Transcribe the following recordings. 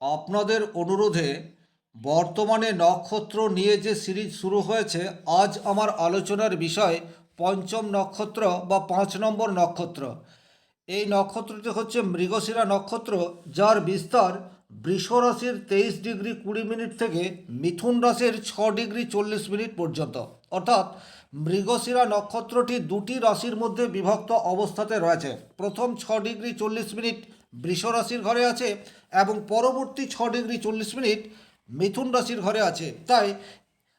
আপনাদের অনুরোধে বর্তমানে নক্ষত্র নিয়ে যে সিরিজ শুরু হয়েছে, আজ আমার আলোচনার বিষয় পঞ্চম নক্ষত্র বা পাঁচ নম্বর নক্ষত্র। এই নক্ষত্রটি হচ্ছে মৃগশিরা নক্ষত্র, যার বিস্তার বৃষ রাশির তেইশ ডিগ্রি কুড়ি মিনিট থেকে মিথুন রাশির ছ ডিগ্রি চল্লিশ মিনিট পর্যন্ত। অর্থাৎ মৃগশিরা নক্ষত্রটি দুটি রাশির মধ্যে বিভক্ত অবস্থাতে রয়েছে। প্রথম ছ ডিগ্রি চল্লিশ মিনিট বৃষ রাশির ঘরে আছে এবং পরবর্তী ছ ডিগ্রি চল্লিশ মিনিট মিথুন রাশির ঘরে আছে। তাই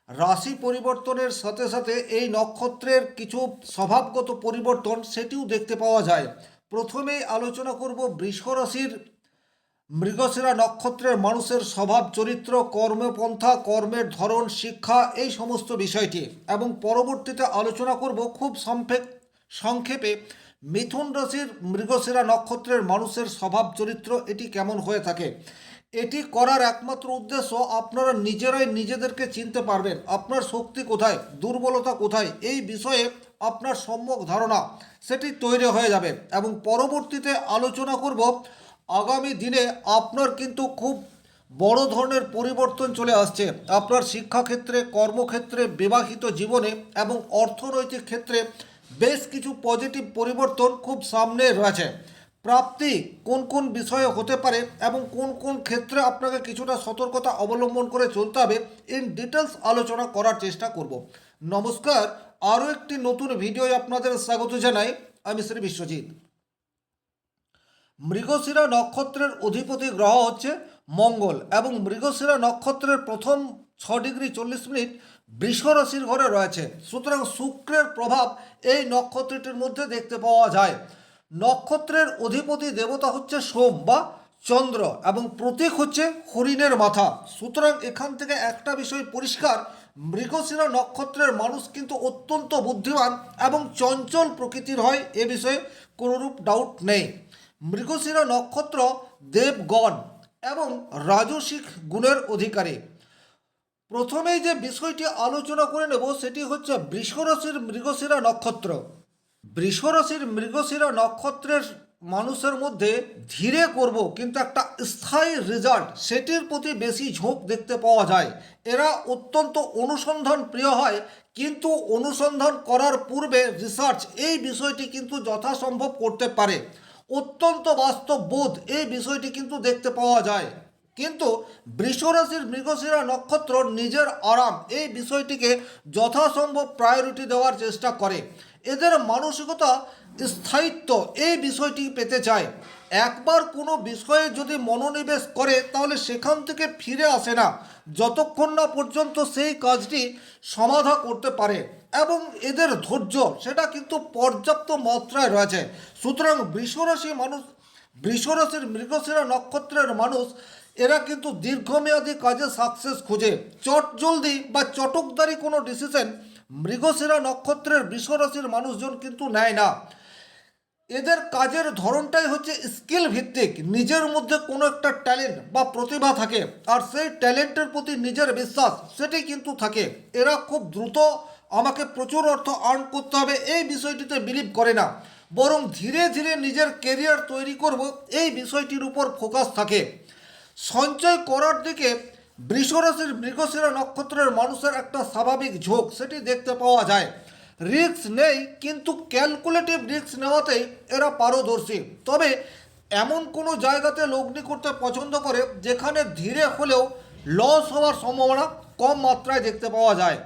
রাশি পরিবর্তনের সাথে সাথে এই নক্ষত্রের কিছু স্বভাবগত পরিবর্তন সেটিও দেখতে পাওয়া যায়। প্রথমেই আলোচনা করব বৃষ রাশির মৃগশিরা নক্ষত্রের মানুষের স্বভাব, চরিত্র কর্মপন্থা কর্মের ধরন, শিক্ষা এই সমস্ত বিষয়টি। এবং পরবর্তীতে আলোচনা করব খুব সংক্ষেপ সংক্ষেপে মিথুন রাশির মৃগশিরা নক্ষত্রের মানুষের স্বভাব চরিত্র এটি কেমন হয়ে থাকে? এটি করার একমাত্র উদ্দেশ্য আপনারা নিজেরাই নিজেদেরকে চিনতে পারবেন। আপনার শক্তি কোথায়? দুর্বলতা কোথায়? এই বিষয়ে আপনার সম্যক ধারণা সেটি তৈরি হয়ে যাবে এবং পরবর্তীতে আলোচনা করব। আগামী দিনে আপনার কিন্তু খুব বড় ধরনের পরিবর্তন চলে আসছে। আপনার শিক্ষাক্ষেত্রে, কর্মক্ষেত্রে, বিবাহিত জীবনে এবং অর্থনৈতিক ক্ষেত্রে বেশ কিছু পজিটিভ পরিবর্তন খুব সামনে রয়েছে। প্রাপ্তি কোন কোন বিষয়ে হতে পারে এবং কোন কোন ক্ষেত্রে আপনাকে কিছুটা সতর্কতা অবলম্বন করে চলতে হবে ইন ডিটেলস আলোচনা করার চেষ্টা করব। নমস্কার, আরও একটি নতুন ভিডিও আপনাদের স্বাগত জানাই, আমি শ্রী বিশ্বজিৎ। মৃগশিরা নক্ষত্রের অধিপতি গ্রহ হচ্ছে মঙ্গল এবং মৃগশিরা নক্ষত্রের প্রথম ছ ডিগ্রি চল্লিশ মিনিট বৃষ রাশির ঘরে রয়েছে। সুতরাং শুক্রের প্রভাব এই নক্ষত্রটির মধ্যে দেখতে পাওয়া যায়। নক্ষত্রের অধিপতি দেবতা হচ্ছে সোম বা চন্দ্র এবং প্রতীক হচ্ছে হরিণের মাথা। সুতরাং এখান থেকে একটা বিষয় পরিষ্কার, মৃগশিরা নক্ষত্রের মানুষ কিন্তু অত্যন্ত বুদ্ধিমান এবং চঞ্চল প্রকৃতির হয়, এ বিষয়ে কোনোরূপ ডাউট নেই। মৃগশিরা নক্ষত্র দেবগণ এবং রাজসিক গুণের অধিকারী। প্রথমেই যে বিষয়টি আলোচনা করে নেব সেটি হচ্ছে বৃষরাশির মৃগশিরা নক্ষত্র। বৃষরাশির মৃগশিরা নক্ষত্রের মানুষের মধ্যে ধীরে করব, কিন্তু একটা স্থায়ী রেজাল্ট সেটির প্রতি বেশি ঝোঁক দেখতে পাওয়া যায়। এরা অত্যন্ত অনুসন্ধান প্রিয় হয়, কিন্তু অনুসন্ধান করার পূর্বে রিসার্চ এই বিষয়টি কিন্তু যথাসম্ভব করতে পারে। অত্যন্ত বাস্তব বোধ এই বিষয়টি কিন্তু দেখতে পাওয়া যায়। কিন্তু বৃষরাশির মৃগশিরা নক্ষত্র নিজের আরাম, এই বিষয়টিকে যথাসম্ভব প্রায়োরিটি দেওয়ার চেষ্টা করে। এদের মানসিকতা স্থায়িত্ব, এই বিষয়টি পেতে চায়। একবার কোনো বিষয়ে যদি মনোনিবেশ করে, তাহলে সেখান থেকে ফিরে আসে না। যতক্ষণ না পর্যন্ত সেই কাজটি সমাধা করতে পারে। এবং এদের ধৈর্য, সেটা কিন্তু পর্যাপ্ত মাত্রায় রয়েছে। সুতরাং বৃষরাশি মানুষ, বৃষরাশির মৃগশিরা নক্ষত্রের মানুষ এরা কিন্তু দীর্ঘমেয়াদী কাজে সাকসেস খুঁজে। চট জলদি বা চটকদারি কোনো ডিসিশন মৃগশিরা নক্ষত্রের বৃষরাশির মানুষজন কিন্তু নেয় না। এদের কাজের ধরনটাই হচ্ছে স্কিল ভিত্তিক। নিজের মধ্যে কোনো একটা ট্যালেন্ট বা প্রতিভা থাকে আর সেই ট্যালেন্টের প্রতি নিজের বিশ্বাস সেটি কিন্তু থাকে। এরা খুব দ্রুত আমাকে প্রচুর অর্থ আর্ন করতে হবে এই বিষয়টিতে বিলিভ করে না। বরং ধীরে ধীরে নিজের কেরিয়ার তৈরি করব, এই বিষয়টির উপর ফোকাস থাকে। সঞ্চয় করার দিকে বৃষরাশির মৃগশিরা নক্ষত্রের মানুষের একটা স্বাভাবিক ঝোঁক, সেটি দেখতে পাওয়া যায়। রিস্ক নেই, কিন্তু ক্যালকুলেটিভ রিস্ক নেওয়াতেই এরা পারদর্শী। তবে এমন কোনো জায়গাতে লগ্নি করতে পছন্দ করে, যেখানে ধীরে হলেও লস হওয়ার সম্ভাবনা কম মাত্রায় দেখতে পাওয়া যায়।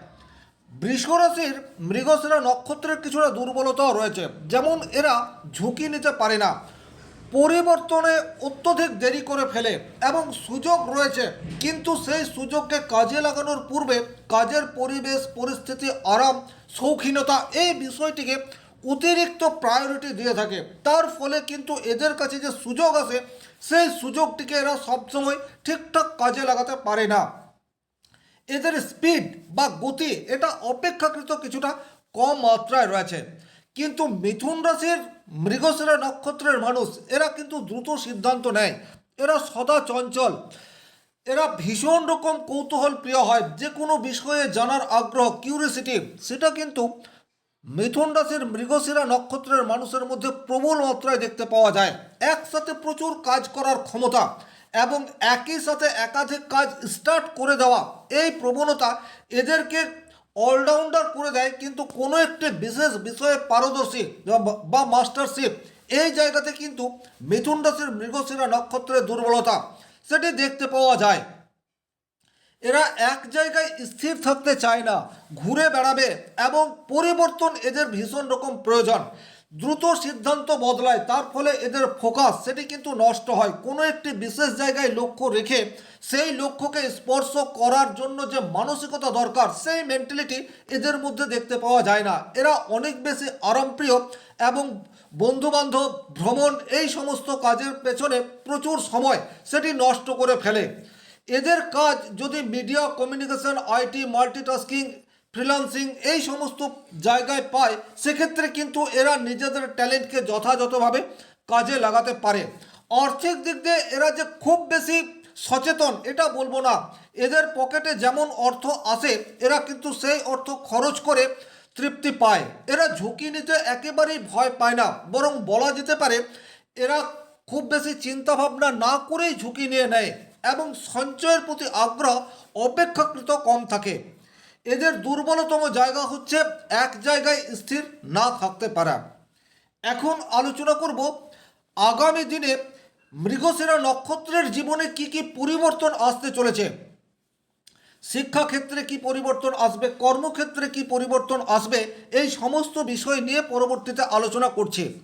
বৃষরাশির মৃগশিরা নক্ষত্রের কিছুটা দুর্বলতাও রয়েছে, যেমন এরা ঝুঁকি নিতে পারে না। পরিবর্তনে অত্যধিক দেরি করে ফেলে এবং সুযোগ রয়েছে, কিন্তু সেই সুযোগকে কাজে লাগানোর পূর্বে কাজের পরিবেশ, পরিস্থিতি, আরাম, শৌখিনতা এই বিষয়টিকে অতিরিক্ত প্রায়োরিটি দিয়ে থাকে। তার ফলে কিন্তু এদের কাছে যে সুযোগ আসে সেই সুযোগটিকে এরা সবসময় ঠিকঠাক কাজে লাগাতে পারে না। এদের স্পিড বা গতি এটা অপেক্ষাকৃত কিছুটা কম মাত্রায় রয়েছে। কিন্তু মিথুন রাশির মৃগশিরা নক্ষত্রের মানুষ, এরা কিন্তু দ্রুত সিদ্ধান্ত নেয়। এরা সদা চঞ্চল। এরা ভীষণ রকম কৌতূহল প্রিয় হয়। যে কোনো বিষয়ে জানার আগ্রহ কিউরিসিটি সেটা কিন্তু মিথুন রাশির মৃগশিরা নক্ষত্রের মানুষের মধ্যে প্রবল মাত্রায় দেখতে পাওয়া যায়। একসাথে প্রচুর কাজ করার ক্ষমতা এবং একই সাথে একাধিক কাজ স্টার্ট করে দেওয়া, এই প্রবণতা এদেরকে অলরাউন্ডার করে দেয়, কিন্তু কোনো একটি বিশেষ বিষয়ে পারদর্শী বা- মাস্টারশিপ। এই জায়গাতে কিন্তু মিথুন রাশির মৃগশিরা নক্ষত্রের দুর্বলতা, সেটি দেখতে পাওয়া যায়। এরা এক জায়গায় স্থির থাকতে চায় না, ঘুরে বেড়াবে এবং পরিবর্তন এদের ভীষণ রকম প্রয়োজন। দ্রুত সিদ্ধান্ত বদলায়, তার ফলে এদের ফোকাস, সেটি কিন্তু নষ্ট হয়। কোনো একটি বিশেষ জায়গায় লক্ষ্য রেখে সেই লক্ষ্যকে স্পর্শ করার জন্য যে মানসিকতা দরকার, সেই মেন্টালিটি এদের মধ্যে দেখতে পাওয়া যায় না। এরা অনেক বেশি আরামপ্রিয় এবং বন্ধুবান্ধব, ভ্রমণ, এই সমস্ত কাজের পেছনে প্রচুর সময় সেটি নষ্ট করে ফেলে। এদের কাজ যদি media communication IT multitasking freelancing এই সমস্ত জায়গায় পায়, সেক্ষেত্রে কিন্তু এরা নিজেদের ট্যালেন্টকে যথাযথভাবে কাজে লাগাতে পারে। আর্থিক দিক দিয়ে এরা যে খুব বেশি সচেতন, এটা বলব না। এদের পকেটে যেমন অর্থ আসে, এরা কিন্তু সেই অর্থ খরচ করে তৃপ্তি পায়। এরা ঝুঁকি নিতে একেবারেই ভয় পায় না, বরং বলা যেতে পারে, এরা খুব বেশি চিন্তাভাবনা না করেই ঝুঁকি নিয়ে নেয় এবং সঞ্চয়ের প্রতি আগ্রহ অপেক্ষাকৃত কম থাকে। এদের দুর্বলতম জায়গা হচ্ছে এক জায়গায় স্থির না থাকতে পারা। এখন আলোচনা করব আগামী দিনে মৃগশিরা নক্ষত্রের জীবনে কি কি পরিবর্তন আসতে চলেছে? শিক্ষাক্ষেত্রে কি পরিবর্তন আসবে? কর্মক্ষেত্রে কি পরিবর্তন আসবে? এই সমস্ত বিষয় নিয়ে পরবর্তীতে আলোচনা করছি।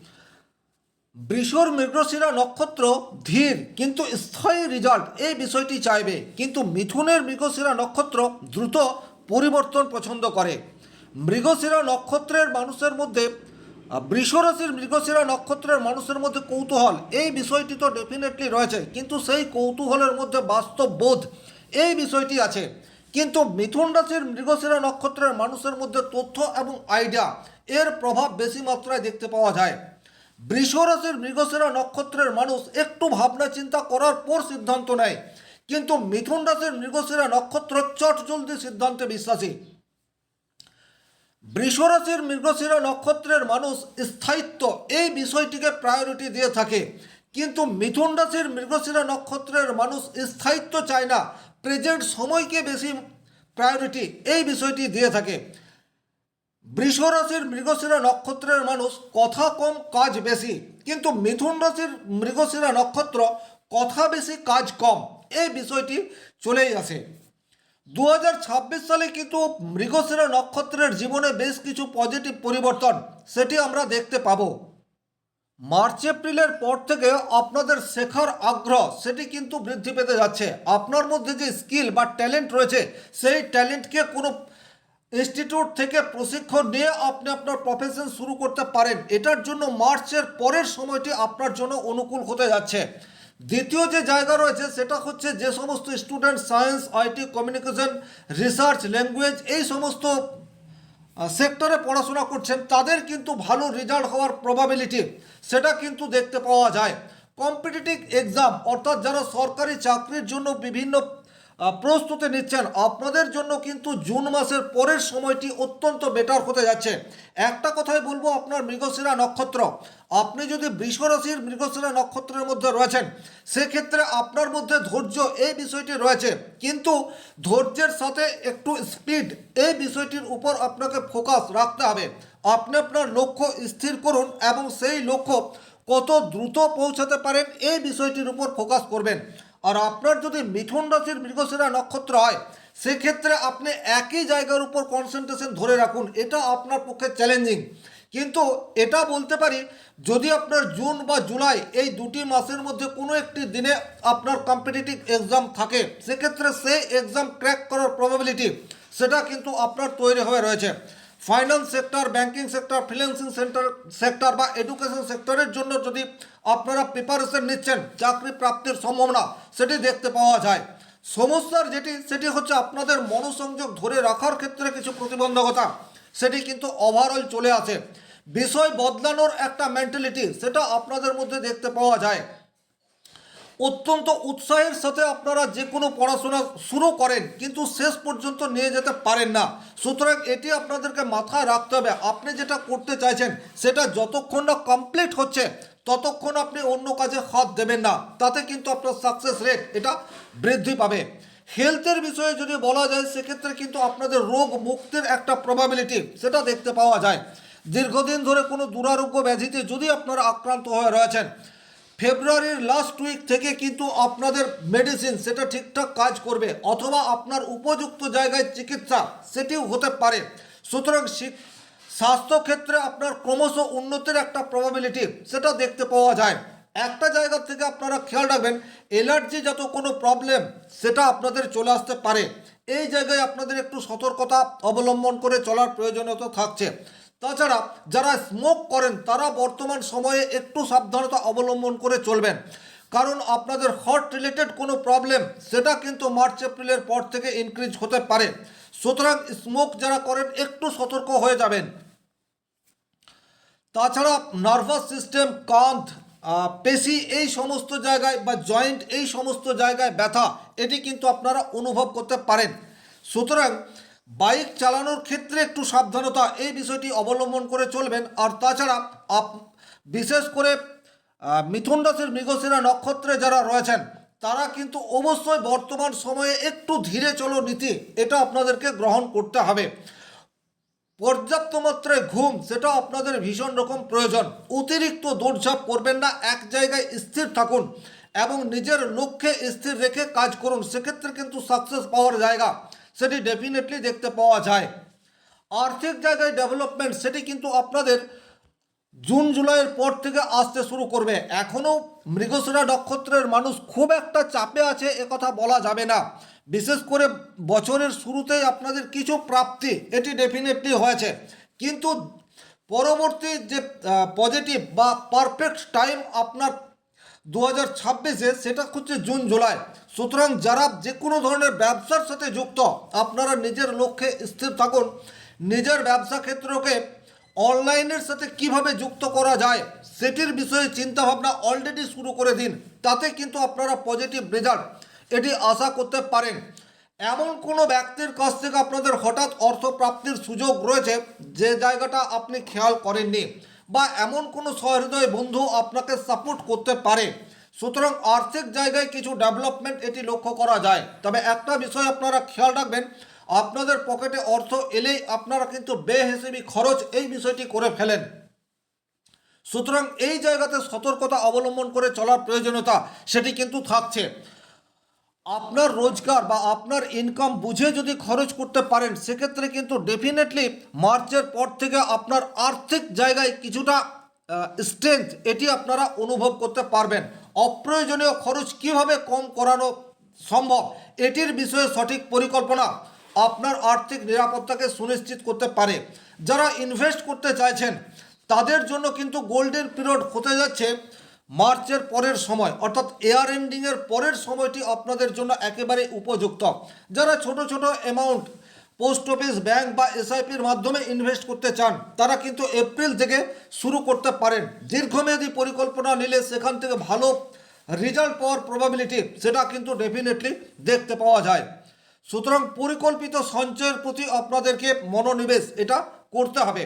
বৃষর মৃগশিরা নক্ষত্র ধীর কিন্তু স্থায়ী রেজাল্ট এই বিষয়টি চাইবে। কিন্তু মিথুনের মৃগশিরা নক্ষত্র দ্রুত পরিবর্তন পছন্দ করে। মৃগশিরা নক্ষত্রের মানুষের মধ্যে বৃষরাশির মৃগশিরা নক্ষত্রের মানুষের মধ্যে কৌতূহল, এই বিষয়টি তো ডেফিনেটলি রয়েছে। কিন্তু সেই কৌতূহলের মধ্যে বাস্তব বোধ, এই বিষয়টি আছে। কিন্তু মিথুন রাশির মৃগশিরা নক্ষত্রের মানুষের মধ্যে তথ্য এবং আইডিয়া এর প্রভাব বেশি মাত্রায় দেখতে পাওয়া যায়। বৃষ রাশির মৃগশিরা নক্ষত্রের মানুষ একটু ভাবনা চিন্তা করার পর সিদ্ধান্ত নেয়। কিন্তু মিথুন রাশির মৃগশিরা নক্ষত্র চট জলদি সিদ্ধান্তে বিশ্বাসী। বৃষরাশির মৃগশিরা নক্ষত্রের মানুষ স্থায়িত্ব, এই বিষয়টিকে প্রায়োরিটি দিয়ে থাকে। কিন্তু মিথুন রাশির মৃগশিরা নক্ষত্রের মানুষ স্থায়িত্ব চায় না প্রেজেন্ট সময়কে বেশি প্রায়োরিটি এই বিষয়টি দিয়ে থাকে। বৃষ রাশির মৃগশিরা নক্ষত্রের মানুষ কথা কম, কাজ বেশি। কিন্তু মিথুন রাশির মৃগশিরা নক্ষত্র কথা বেশি, কাজ কম। এই বিষয়টি চলেই আসে। দু সালে কিন্তু মৃগশিরা নক্ষত্রের জীবনে বেশ কিছু পজিটিভ পরিবর্তন সেটি আমরা দেখতে পাবো। মার্চ, এপ্রিলের পর থেকে আপনাদের শেখার আগ্রহ সেটি কিন্তু বৃদ্ধি পেতে যাচ্ছে। আপনার মধ্যে যে স্কিল বা ট্যালেন্ট রয়েছে, সেই ট্যালেন্টকে কোনো ইনস্টিটিউট থেকে প্রশিক্ষণ নিয়ে আপনি আপনার প্রফেশন শুরু করতে পারেন। এটার জন্য মার্চের পরের সময়টি আপনার জন্য অনুকূল হতে যাচ্ছে। দ্বিতীয় যে জায়গা রয়েছে, সেটা হচ্ছে যে সমস্ত student science IT communication research language এই সমস্ত সেক্টরে পড়াশোনা করছেন, তাদের কিন্তু ভালো রেজাল্ট হওয়ার প্রবাবিলিটি সেটা কিন্তু দেখতে পাওয়া যায়। কম্পিটিটিভ এক্সাম অর্থাৎ যারা সরকারি চাকরির জন্য বিভিন্ন প্রস্তুতি নিচ্ছেন। আপনাদের জন্য কিন্তু জুন মাসের পরের সময়টি অত্যন্ত বেটার হতে যাচ্ছে। একটা কথাই বলব, আপনার মৃগশিরা নক্ষত্র। আপনি যদি বৃষ রাশির মৃগশিরা নক্ষত্রের মধ্যে রয়েছেন, সেক্ষেত্রে আপনার মধ্যে ধৈর্য এই বিষয়টি রয়েছে। কিন্তু ধৈর্যের সাথে একটু স্পিড এই বিষয়টির উপর আপনাকে ফোকাস রাখতে হবে। আপনি আপনার লক্ষ্য স্থির করুন এবং সেই লক্ষ্য কত দ্রুত পৌঁছাতে পারেন এই বিষয়টির উপর ফোকাস করবেন। আর আপনার যদি মিথুন রাশির মৃগশিরা নক্ষত্র হয়, সেক্ষেত্রে আপনি একই জায়গার উপর কনসেন্ট্রেশন ধরে রাখুন। এটা আপনার পক্ষে চ্যালেঞ্জিং কিন্তু এটা বলতে পারি, যদি আপনার জুন বা জুলাই এই দুটি মাসের মধ্যে কোনো একটি দিনে আপনার কম্পিটিটিভ এক্সাম থাকে, সেক্ষেত্রে সেই এক্সাম ক্র্যাক করার প্রবাবিলিটি সেটা কিন্তু আপনার তৈরি হয়ে রয়েছে। Finance sector banking sector financing centre sector বা এডুকেশন সেক্টরের জন্য যদি আপনারা প্রিপারেশন নিচ্ছেন, চাকরি প্রাপ্তির সম্ভাবনা, সেটি দেখতে পাওয়া যায়। সমস্যার যেটি, সেটি হচ্ছে আপনাদের মনোসংযোগ ধরে রাখার ক্ষেত্রে কিছু প্রতিবন্ধকতা, সেটি কিন্তু ওভারঅল চলে আসে। বিষয় বদলানোর একটা মেন্টালিটি সেটা আপনাদের মধ্যে দেখতে পাওয়া যায়। অত্যন্ত উৎসাহের সাথে আপনারা যে কোনো পড়াশোনা শুরু করেন, কিন্তু শেষ পর্যন্ত নিয়ে যেতে পারেন না। সুতরাং এটি আপনাদেরকে মাথায় রাখতে হবে। আপনি যেটা করতে চাইছেন, সেটা যতক্ষণ না কমপ্লিট হচ্ছে, ততক্ষণ আপনি অন্য কাজে হাত দেবেন না। তাতে কিন্তু আপনার সাকসেস রেট এটা বৃদ্ধি পাবে। হেলথের বিষয়ে যদি বলা যায়, সেক্ষেত্রে কিন্তু আপনাদের রোগ মুক্তির একটা প্রবাবিলিটি সেটা দেখতে পাওয়া যায়। দীর্ঘদিন ধরে কোনো দুরারোগ্য ব্যাধিতে যদি আপনারা আক্রান্ত হয়ে রয়েছেন ফেব্রুয়ারির লাস্ট উইক থেকে কিন্তু আপনাদের মেডিসিন সেটা ঠিকঠাক কাজ করবে অথবা আপনার উপযুক্ত জায়গায় চিকিৎসা সেটিও হতে পারে। সুতরাং স্বাস্থ্যক্ষেত্রে আপনার ক্রমশ উন্নতির একটা প্রবাবিলিটি সেটা দেখতে পাওয়া যায়। একটা জায়গা থেকে আপনারা খেয়াল রাখবেন এলার্জি যত কোনো প্রবলেম সেটা আপনাদের চলে আসতে পারে। এই জায়গায় আপনাদের একটু সতর্কতা অবলম্বন করে চলার প্রয়োজনীয়তা থাকছে। তাছাড়া যারা স্মোক করেন, তারা বর্তমান সময়ে একটু সাবধানতা অবলম্বন করে চলবেন। কারণ আপনাদের হট রিলেটেড কোনো প্রবলেম সেটা কিন্তু মার্চ এপ্রিলের পর থেকে ইনক্রিজ হতে পারে। সুতরাং স্মোক যারা করেন, একটু সতর্ক হয়ে যাবেন। তাছাড়া নার্ভাস সিস্টেম কাঁধ পেশি, এই সমস্ত জায়গায় বা জয়েন্ট এই সমস্ত জায়গায় ব্যথা, এটি কিন্তু আপনারা অনুভব করতে পারেন। সুতরাং বাইক চালানোর ক্ষেত্রে একটু সাবধানতা, এই বিষয়টি অবলম্বন করে চলবেন। আর তাছাড়া আপ, বিশেষ করে মিথুন রাশির মৃগশিরা নক্ষত্রে যারা রয়েছেন, তারা কিন্তু অবশ্যই বর্তমান সময়ে একটু ধীরে চলো নীতি, এটা আপনাদেরকে গ্রহণ করতে হবে। পর্যাপ্ত মাত্রায় ঘুম, সেটা আপনাদের ভীষণ রকম প্রয়োজন। অতিরিক্ত দৌড়ঝাঁপ করবেন না, এক জায়গায় স্থির থাকুন এবং নিজের লক্ষ্যে স্থির রেখে কাজ করুন। সেক্ষেত্রে কিন্তু সাকসেস পাওয়ার জায়গা। সেটি ডেফিনেটলি দেখতে পাওয়া যায়। আর্থিক জায়গায় ডেভেলপমেন্ট সেটি কিন্তু আপনাদের জুন, জুলাইয়ের পর থেকে আসতে শুরু করবে। এখনও মৃগশিরা নক্ষত্রের মানুষ খুব একটা চাপে আছে কথা বলা যাবে না। বিশেষ করে বছরের শুরুতেই আপনাদের কিছু প্রাপ্তি, এটি ডেফিনেটলি হয়েছে। কিন্তু পরবর্তী যে পজিটিভ বা পারফেক্ট টাইম আপনার দু হাজার ছাব্বিশে সেটা হচ্ছে জুন, জুলাই। সুতরাং যারা যে কোনো ধরনের ব্যবসার সাথে যুক্ত, আপনারা নিজের লক্ষ্যে স্থির থাকুন। নিজের ব্যবসা ক্ষেত্রকে অনলাইনের সাথে কীভাবে যুক্ত করা যায়, সেটির বিষয়ে চিন্তাভাবনা অলরেডি শুরু করে দিন। তাতে কিন্তু আপনারা পজিটিভ রেজাল্ট এটি আশা করতে পারেন। এমন কোনো ব্যক্তির কাছ থেকে আপনাদের হঠাৎ অর্থ প্রাপ্তির সুযোগ রয়েছে, যে জায়গাটা আপনি খেয়াল করেননি। বা এমন কোনো সহৃদয় বন্ধু আপনাকে সাপোর্ট করতে পারে। সুতরাং আর্থিক জায়গায় কিছু ডেভেলপমেন্ট এটি লক্ষ্য করা যায়। তবে একটা বিষয় আপনারা খেয়াল রাখবেন, আপনাদের পকেটে অর্থ এলেই আপনারা কিন্তু বেহিসেবি খরচ এই বিষয়টি করে ফেলেন। সুতরাং এই জায়গাতে সতর্কতা অবলম্বন করে চলার প্রয়োজনীয়তা সেটি কিন্তু থাকছে। আপনার রোজগার বা আপনার ইনকাম বুঝে যদি খরচ করতে পারেন, সেক্ষেত্রে কিন্তু ডেফিনেটলি মার্চের পর থেকে আপনার আর্থিক জায়গায় কিছুটা স্ট্রেংথ এটি আপনারা অনুভব করতে পারবেন। অপ্রয়োজনীয় খরচ কীভাবে কম করানো সম্ভব, এটির বিষয়ে সঠিক পরিকল্পনা আপনার আর্থিক নিরাপত্তাকে সুনিশ্চিত করতে পারে। যারা ইনভেস্ট করতে চাইছেন, তাদের জন্য কিন্তু গোল্ডেন পিরিয়ড হতে যাচ্ছে মার্চের পরের সময়, অর্থাৎ এয়ার এন্ডিংয়ের পরের সময়টি আপনাদের জন্য একেবারে উপযুক্ত। যারা ছোট ছোট অ্যামাউন্ট পোস্ট অফিস ব্যাংক বা এসআইপির মাধ্যমে ইনভেস্ট করতে চান, তারা কিন্তু এপ্রিল থেকে শুরু করতে পারেন। দীর্ঘমেয়াদী পরিকল্পনা নিলে সেখান থেকে ভালো রেজাল্ট পাওয়ার প্রবাবিলিটি সেটা কিন্তু ডেফিনেটলি দেখতে পাওয়া যায়। সুতরাং পরিকল্পিত সঞ্চয়ের প্রতি আপনাদেরকে মনোনিবেশ এটা করতে হবে।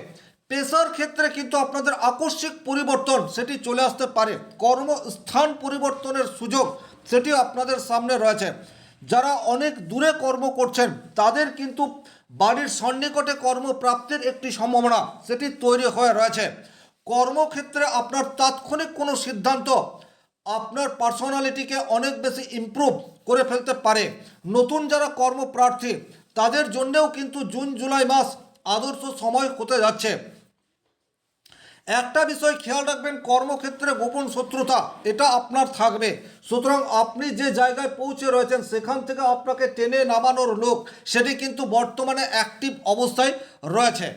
পেশার ক্ষেত্রে কিন্তু আপনাদের আকস্মিক পরিবর্তন সেটি চলে আসতে পারে। কর্মস্থান পরিবর্তনের সুযোগ সেটি আপনাদের সামনে রয়েছে। যারা অনেক দূরে কর্ম করছেন, তাদের কিন্তু বাড়ির সন্নিকটে কর্মপ্রাপ্তির একটি সম্ভাবনা সেটি তৈরি হয়ে রয়েছে। কর্মক্ষেত্রে আপনার তাৎক্ষণিক কোনো সিদ্ধান্ত আপনার পার্সোনালিটিকে অনেক বেশি ইমপ্রুভ করে ফেলতে পারে। নতুন যারা কর্মপ্রার্থী, তাদের জন্যেও কিন্তু জুন, জুলাই মাস আদর্শ সময় হতে যাচ্ছে। একটা বিষয় খেয়াল রাখবেন, কর্মক্ষেত্রে গোপন শত্রুতা, এটা আপনার থাকবে। সুতরাং আপনি যে জায়গায় পৌঁছে রয়েছেন, সেখান থেকে আপনাকে টেনে নামানোর লোক, সেটি কিন্তু বর্তমানে অ্যাক্টিভ অবস্থায় রয়েছে।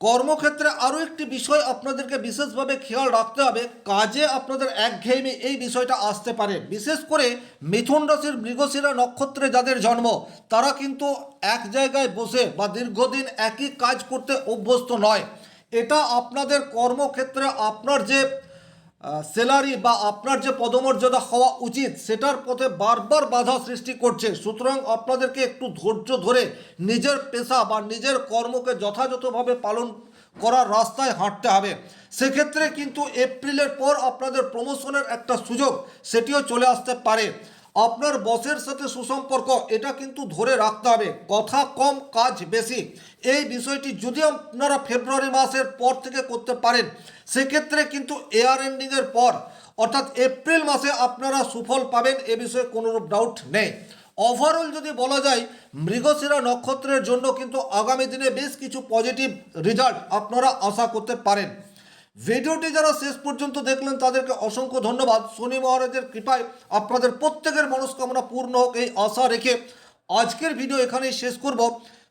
কর্মক্ষেত্রে আরও একটি বিষয় আপনাদেরকে বিশেষভাবে খেয়াল রাখতে হবে। কাজে আপনাদের একঘেয়েমি এই বিষয়টা আসতে পারে। বিশেষ করে মিথুন রাশির মৃগশিরা নক্ষত্রে যাদের জন্ম, তারা কিন্তু এক জায়গায় বসে বা দীর্ঘদিন একই কাজ করতে অভ্যস্ত নয়। এটা আপনাদের কর্মক্ষেত্রে আপনার যে স্যালারি বা আপনার যে পদমর্যাদা হওয়া উচিত, সেটার পথে বারবার বাধা সৃষ্টি করছে। সুতরাং আপনাদেরকে একটু ধৈর্য ধরে নিজের পেশা বা নিজের কর্মকে যথাযথভাবে পালন করার রাস্তায় হাঁটতে হবে। সেক্ষেত্রে কিন্তু এপ্রিলের পর আপনাদের প্রমোশনের একটা সুযোগ, সেটিও চলে আসতে পারে। আপনার বসের সাথে সুসম্পর্ক, এটা কিন্তু ধরে রাখতে হবে। কথা কম, কাজ বেশি। এই বিষয়টি যদি আপনারা ফেব্রুয়ারি মাসের পর থেকে করতে পারেন, সেক্ষেত্রে কিন্তু এয়ার এন্ডিংয়ের পর, অর্থাৎ এপ্রিল মাসে আপনারা সুফল পাবেন, এ বিষয়ে কোনোরূপ ডাউট নেই। ওভারঅল যদি বলা যায়, মৃগশিরা নক্ষত্রের জন্য কিন্তু আগামী দিনে বেশ কিছু পজিটিভ রেজাল্ট আপনারা আশা করতে পারেন। ভিডিওটি যারা শেষ পর্যন্ত দেখলেন, তাদেরকে অসংখ্য ধন্যবাদ। শনি মহারাজের কৃপায় আপনাদের প্রত্যেকের মনস্কামনা পূর্ণ হোক এই আশা রেখে আজকের ভিডিও এখানেই শেষ করব।